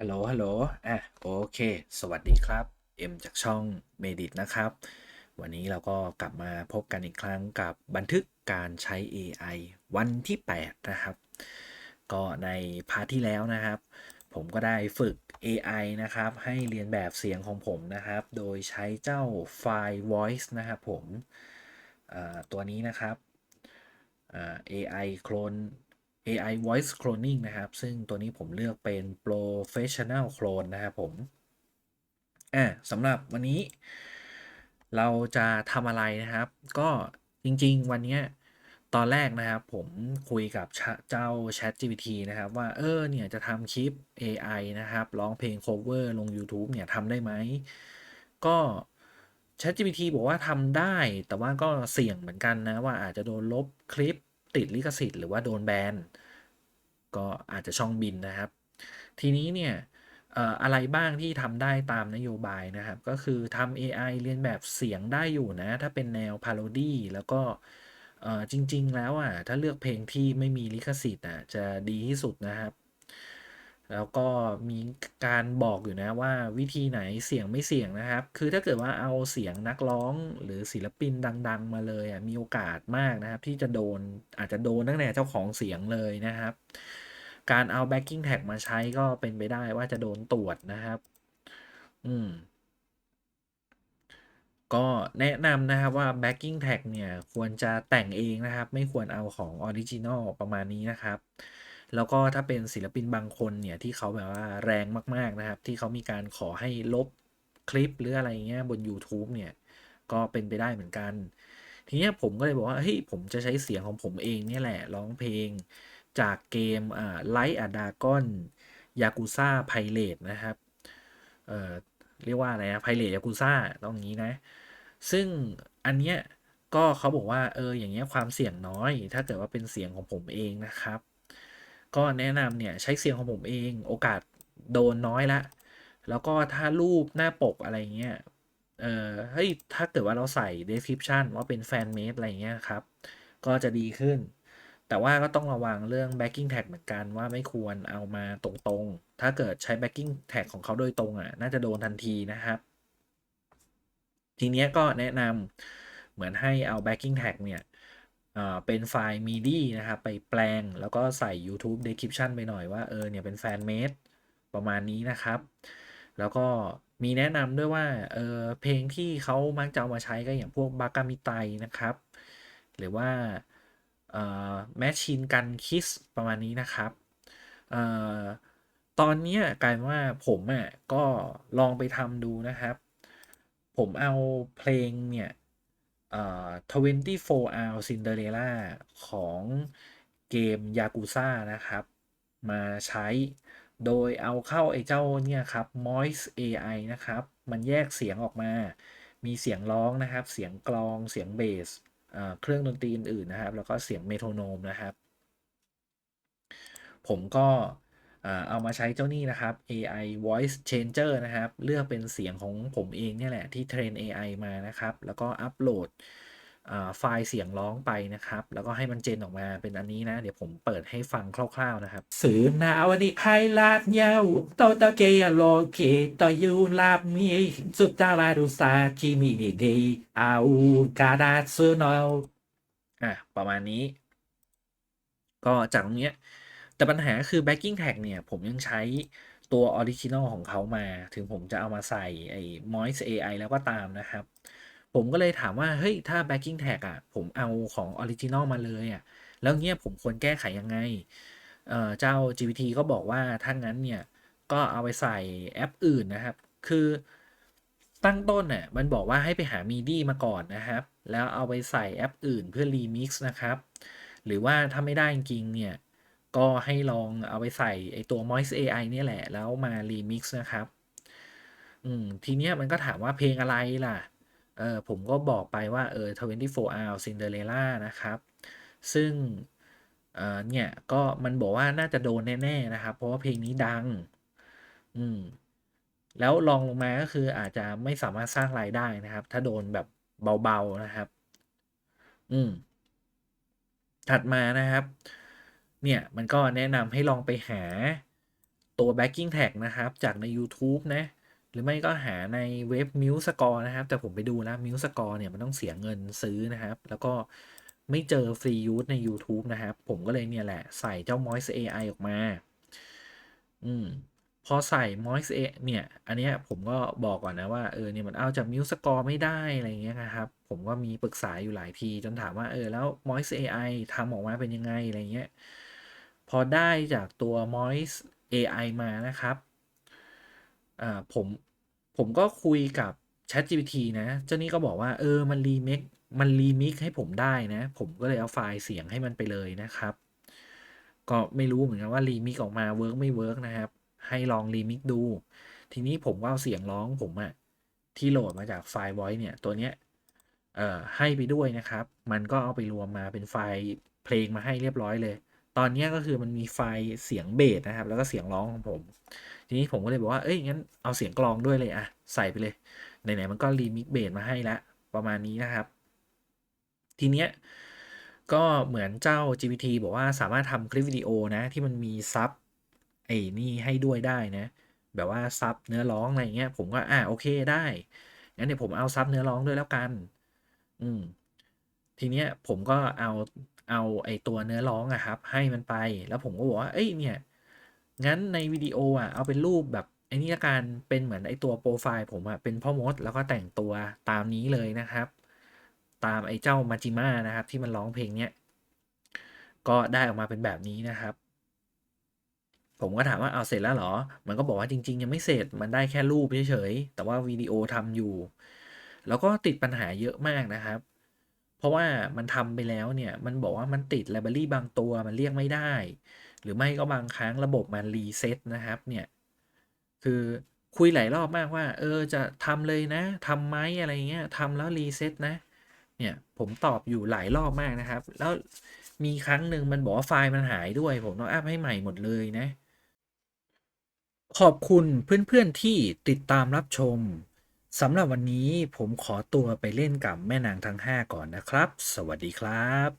ฮัลโหล ฮัลโหล อะ โอเค สวัสดีครับ เอ็มจากช่อง Medit นะครับ วันนี้เราก็กลับมาพบกันอีกครั้งกับบันทึกการใช้ AI วันที่ 8 นะครับ ก็ในพาร์ทที่แล้วนะครับ ผมก็ได้ฝึก AI นะครับ ให้เรียนแบบเสียงของผมนะครับ โดยใช้เจ้าไฟล์ voice นะครับผม ตัวนี้นะครับอ่า AI clone AI voice cloning นะครับ ซึ่งตัวนี้ผมเลือกเป็น professional clone นะครับผม อ่าสำหรับวันนี้ เราจะทำอะไรนะครับ ก็จริงๆ วันนี้ตอนแรกนะครับ ผมคุยกับเจ้า ChatGPT นะครับ ว่า เออ เนี่ย จะทำคลิป AI นะครับร้องเพลง cover ลง YouTube เนี่ยทำได้ไหม ก็ ChatGPT บอกว่าทำได้ แต่ว่าก็เสี่ยงเหมือนกันนะ ว่าอาจจะโดนลบคลิปติดลิขสิทธิ์หรือว่าโดนแบน ก็อาจจะช่องบินนะครับ ทีนี้เนี่ยอะไรบ้างที่ทำได้ตามนโยบายนะครับ ก็คือทำ AI เรียนแบบเสียงได้อยู่นะ ถ้าเป็นแนว Parody แล้วก็จริง ๆ แล้วอะถ้าเลือกเพลงที่ไม่มีลิขสิทธิ์อะจะดีที่สุดนะครับ แล้วก็มีการบอกอยู่นะว่าวิธีไหนเสียงไม่เสียงนะครับ คือถ้าเกิดว่าเอาเสียงนักร้องหรือศิลปินดัง ๆ มาเลยอะมีโอกาสมากนะครับ ที่จะโดนอาจจะโดนตั้งแต่เจ้าของเสียงเลยนะครับ การเอา backing tag มาใช้ก็เป็นไปได้ว่าจะโดนตรวจนะครับ อืม ก็แนะนำนะครับว่า backing tag เนี่ย ควรจะแต่งเองนะครับ ไม่ควรเอาของออริจินอลประมาณนี้นะครับแล้วก็ถ้าเป็นศิลปินบางคนเนี่ยที่เขาแบบว่าแรงมาก ๆนะครับ ที่เขามีการขอให้ลบคลิปหรืออะไรเงี้ยบน YouTube เนี่ย ก็เป็นไปได้เหมือนกัน ทีเนี้ยผมก็เลยบอกว่าเฮ้ยผมจะใช้เสียงของผมเองเนี่ยแหละร้องเพลง จากเกมอ่า Light a Dragon Yakuza Pirate นะครับเเรียกว่าอะไรนะ Pirate Yakuza ต้องอย่างนี้นะ ซึ่งอันเนี้ยก็เขาบอกว่าเอออย่างเงี้ยความเสี่ยงน้อย ถ้าเกิดว่าเป็นเสียงของผมเองนะครับ ก็แนะนำเนี่ยใช้เสียงของผมเองโอกาสโดนน้อยละ แล้วก็ถ้ารูปหน้าปกอะไรเงี้ยเออเฮ้ยถ้าเกิดว่าเราใส่ description ว่าเป็นแฟนเมดอะไรเงี้ยครับ ก็จะดีขึ้น แต่ว่าก็ต้องระวังเรื่อง backing tag เหมือนกันว่าไม่ควรเอามาตรงๆ ถ้าเกิดใช้ backing tag ของเขาโดยตรงอะ น่าจะโดนทันทีนะครับ ทีเนี้ยก็แนะนำเหมือนให้เอา backing tag เนี่ยเอ่อเป็นไฟล์ MIDI นะครับ ไปแปลงแล้วก็ใส่ YouTube description ไปหน่อยว่า เออเนี่ยเป็นแฟนเมดประมาณนี้นะครับ แล้วก็มีแนะนำด้วยว่าเออเพลงที่เขามักจะเอามาใช้ก็อย่างพวกบากามิไตนะครับ หรือว่า แมชชีนกันคิสประมาณนี้นะครับเอ่อตอนนี้กลายว่าผมอะก็ลองไปทำดูนะครับ ผมเอาเพลงเนี่ยเอ่อ24 Hour Cinderella ของเกม Yakuza นะครับ มาใช้โดยเอาเข้าไอ้เจ้าเนี่ยครับ Moist AI นะครับ มันแยกเสียงออกมา มีเสียงร้องนะครับ เสียงกลอง เสียงเบส เครื่องดนตรีอื่นๆนะครับ แล้วก็เสียงเมโทรโนมนะครับ ผมก็เอามาใช้เจ้านี่นะครับ AI Voice Changer นะครับ เลือกเป็นเสียงของผมเองเนี่ยแหละที่เทรน AI มานะครับ แล้วก็อัปโหลด ไฟล์เสียงร้องไปนะครับ แล้วก็ให้มันเจนออกมาเป็นอันนี้นะ เดี๋ยวผมเปิดให้ฟังคร่าวๆนะครับ สื่อนาวันี่ไฮลาดเยาโตโตเกยโลเกโตยูลาบมีสุดตาลาดุสาคิมินิเดอาอูกาดาซึโนอะประมาณนี้ ก็จากตรงเนี้ย แต่ปัญหาคือ backing tag เนี่ย ผมยังใช้ตัวออริจินอลของเขามา ถึงผมจะเอามาใส่ไอ้ Moist AI แล้วก็ตามนะครับ ผมก็เลยถามว่า เฮ้ย ถ้า backing tag อะ ผมเอาของออริจินอลมาเลยอะ แล้วเงี้ยผมควรแก้ไขยังไงเอ่อเจ้า GPT ก็บอกว่าถ้างั้นเนี่ย ก็เอาไปใส่แอปอื่นนะครับ คือตั้งต้นน่ะมันบอกว่าให้ไปหา MIDI มาก่อนนะครับ แล้วเอาไปใส่แอปอื่นเพื่อ remix นะครับ หรือว่าถ้าไม่ได้จริงเนี่ย ก็ให้ลองเอาไปใส่ไอตัว Moist AI เนี่ยแหละ แล้วมา remix นะครับ อืมทีเนี้ยมันก็ถามว่าเพลงอะไรล่ะ เออผมก็บอกไปว่าเออ 24 Hour Cinderella นะครับ ซึ่งเออเนี่ยก็มันบอกว่าน่าจะโดนแน่ๆนะครับ เพราะว่าเพลงนี้ดัง อืมแล้วรองลงมาก็คืออาจจะไม่สามารถสร้างรายได้นะครับ ถ้าโดนแบบเบาๆนะครับ อืม ถัดมานะครับ เนี่ยมันก็แนะนำให้ลองไปหาตัว backing tag นะครับ จากในยูทูบนะ รือไม่ก็หาในเว็บ MuseScore นะครับ แต่ผมไปดูแล้ว MuseScore เนี่ยมันต้องเสียเงินซื้อนะครับ แล้วก็ไม่เจอฟรียู e ในยูทูบนะครับ ผมก็เลยเนี่ยแหละ ใส่เจ้า Moist AI ออกมา อืม พอใส่ Moist A เนี่ย อันเนี้ยผมก็บอกก่อนนะว่า เออเนี่ยมันเอาจาก MuseScore ไม่ได้ อะไรเงี้ยนะครับ ผมก็มีปรึกษาอยู่หลายที จนถามว่าเออแล้ว Moist AI ทำออกมาเป็นยังไง อะไรเงี้ย พอได้จากตัว Moist AI มานะครับ อ่าผม ผมก็คุยกับ ChatGPT นะ เจ้านี่ก็บอกว่าเออมัน remake มัน remix ให้ผมได้นะ ผมก็เลยเอาไฟล์เสียงให้มันไปเลยนะครับ ก็ไม่รู้เหมือนกันว่า remix ออกมาเวิร์กไม่เวิร์กนะครับ ให้ลอง remix ดู ทีนี้ผมก็เอาเสียงร้องผมอะที่โหลดมาจากไฟล์ voice เนี่ย ตัวเนี้ยเอ่อให้ไปด้วยนะครับ มันก็เอาไปรวมมาเป็นไฟล์เพลงมาให้เรียบร้อยเลย ตอนนี้ก็คือมันมีไฟล์เสียงเบสนะครับ แล้วก็เสียงร้องของผม ทีนี้ผมก็เลยบอกว่า เอ้ย งั้นเอาเสียงกลองด้วยเลยอะใส่ไปเลย ไหนๆมันก็ remix เบสมาให้แล้วประมาณนี้นะครับ ทีเนี้ยก็เหมือนเจ้า GPT บอกว่าสามารถทำคลิปวิดีโอนะ ที่มันมีซับไอ้นี่ให้ด้วยได้นะ แบบว่าซับเนื้อร้องอะไรเงี้ย ผมก็อ่าโอเคได้ งั้นเดี๋ยวผมเอาซับเนื้อร้องด้วยแล้วกัน อืม ทีเนี้ยผมก็เอา เอาไอ้ตัวเนื้อร้องอะครับ ให้มันไปแล้วผมก็บอกว่าเอ้ยเนี่ยงั้นในวิดีโออะเอาเป็นรูปแบบไอ้นี่ล้วกันเป็นเหมือนไอ้ตัวโพรไฟล์ผมอะเป็นพ่อมดแล้วก็แต่งตัวตามนี้เลยนะครับ ตามไอ้เจ้า Majima นะครับ ที่มันร้องเพลงเนี้ยก็ได้ออกมาเป็นแบบนี้นะครับ ผมก็ถามว่าเอาเสร็จแล้วเหรอ?มันก็บอกว่าจริง ๆ ยังไม่เสร็จมันได้แค่รูปเฉยๆแต่ว่าวิดีโอทำอยู่ แล้วก็ติดปัญหาเยอะมากนะครับ เพราะว่ามันทำไปแล้วเนี่ย มันบอกว่ามันติดไลบรารีบางตัวมันเรียกไม่ได้ หรือไม่ก็บางครั้งระบบมัน reset นะครับเนี่ย คือคุยหลายรอบมากว่า เออจะทำเลยนะทำไหมอะไรเงี้ยทำแล้ว reset นะ เนี่ยผมตอบอยู่หลายรอบมากนะครับ แล้วมีครั้งหนึ่งมันบอกว่าไฟล์มันหายด้วย ผมต้องอัปให้ใหม่หมดเลยนะ ขอบคุณเพื่อนๆที่ติดตามรับชม สำหรับวันนี้ผมขอตัวไปเล่นกับแม่นางทั้ง 5 ก่อนนะครับ สวัสดีครับ